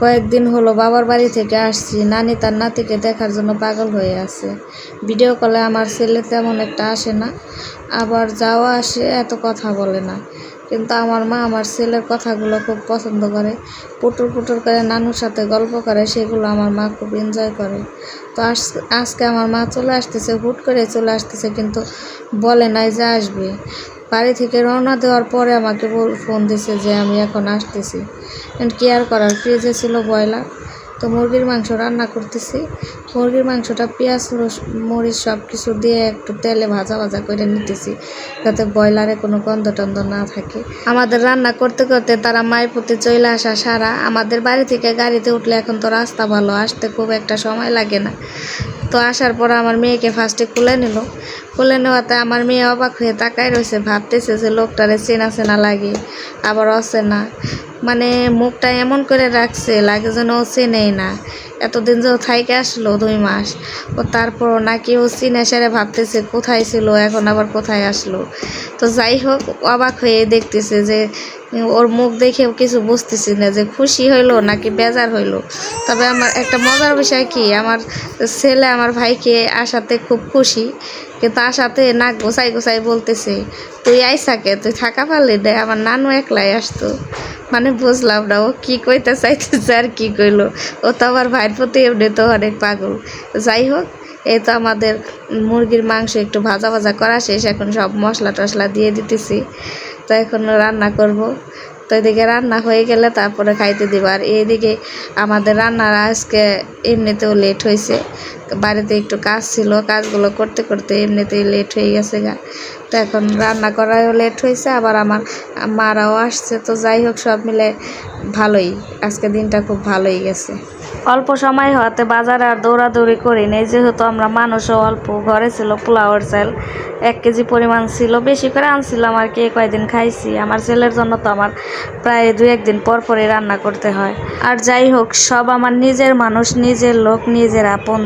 কয়েকদিন হলো বাবার বাড়ি থেকে আসছি। নানি তার নাতিকে দেখার জন্য পাগল হয়ে আছে। ভিডিও কলে আমার ছেলে তেমন একটা আসে না। আবার যাওয়া আসে, এত কথা বলে না। কিন্তু আমার মা আমার ছেলের কথাগুলো খুব পছন্দ করে। পুটুর পুটুর করে নানুর সাথে গল্প করে, সেগুলো আমার মা খুব এনজয় করে। তো আজ- আজকে আমার মা চলে আসতেছে, হুট করে চলে আসতেছে, কিন্তু বলে নাই যে আসবে। বাড়ি থেকে রওনা দেওয়ার পরে আমাকে ফোন দিছে যে আমি এখন আসতেছি। কেয়ার করার ফ্রিজে ছিল ব্রয়লার। তো মুরগির মাংস রান্না করতেছি। মুরগির মাংসটা পেঁয়াজ মরিচ সব কিছু দিয়ে একটু তেলে ভাজা ভাজা করে নিতেছি, যাতে ব্রয়লারে কোনো গন্ধ টন্ধ না থাকে। আমাদের রান্না করতে করতে তারা মায়ের প্রতি চলে আসা সারা। আমাদের বাড়ি থেকে গাড়িতে উঠলে এখন তো রাস্তা ভালো, আসতে খুব একটা সময় লাগে না। তো আসার পর আমার মেয়েকে ফার্স্টে খুলে নিল। খুলে নেওয়াতে আমার মেয়ে অবাক হয়ে তাকায় রয়েছে, ভাবতেছে যে লোকটারে চেনা চেনা লাগে, আবার অচেনা। মানে মুখটা এমন করে রাখছে, লাগে যেন ও চেনেই না। এতদিন যে ও থাইকে আসলো দুই মাস, ও তারপর নাকি ও চিনে সেরে ভাবতেছে কোথায় ছিল, এখন আবার কোথায় আসলো। তো যাই হোক, অবাক হয়ে দেখতেছে যে ওর মুখ দেখেও কিছু বুঝতেছি না যে খুশি হইল নাকি বেজার হইল। তবে আমার একটা মজার বিষয় কি, আমার ছেলে আমার ভাইকে আসাতে খুব খুশি। কিন্তু সাথে নাক গোসাই গোসাই বলতেছে, তুই আইসাকে তুই থাকা পারলি দে আমার নানু একলাই আসতো। মানে বুঝলাম না, ও কী কইতে চাইতেছে আর কী কইলো। ও তো আমার ভাইয়ের প্রতি এমনি তো অনেক পাগল। যাই হোক, এই তো আমাদের মুরগির মাংস একটু ভাজা ভাজা করা শেষ, এখন সব মশলা টশলা দিয়ে দিতেছি। তো এখন রান্না করব। তো এদিকে রান্না হয়ে গেলে তারপরে খাইতে দিব। আর এইদিকে আমাদের রান্নার আজকে এমনিতেও লেট হয়েছে বাড়িতে একটু কাজ ছিল, কাজগুলো করতে করতে এমনিতেই লেট হয়ে গেছে গা। তো এখন রান্না করাও লেট হয়েছে, আবার আমার মারাও আসছে। তো যাই হোক, সব মিলে ভালোই, আজকে দিনটা খুব ভালোই গেছে। অল্প সময় হওয়াতে বাজারে আর দৌড়াদৌড়ি করি নেই যেহেতু আমরা মানুষও অল্প, ঘরে ছিল পোলাওয়ার চাল, এক কেজি পরিমাণ ছিল, বেশি করে আনছিলাম আর কি কয়েকদিন খাইছি। আমার ছেলের জন্য তো আমার প্রায় দু একদিন পর পরই রান্না করতে হয়। আর যাই হোক, সব আমার নিজের মানুষ, নিজের লোক, নিজের আপন।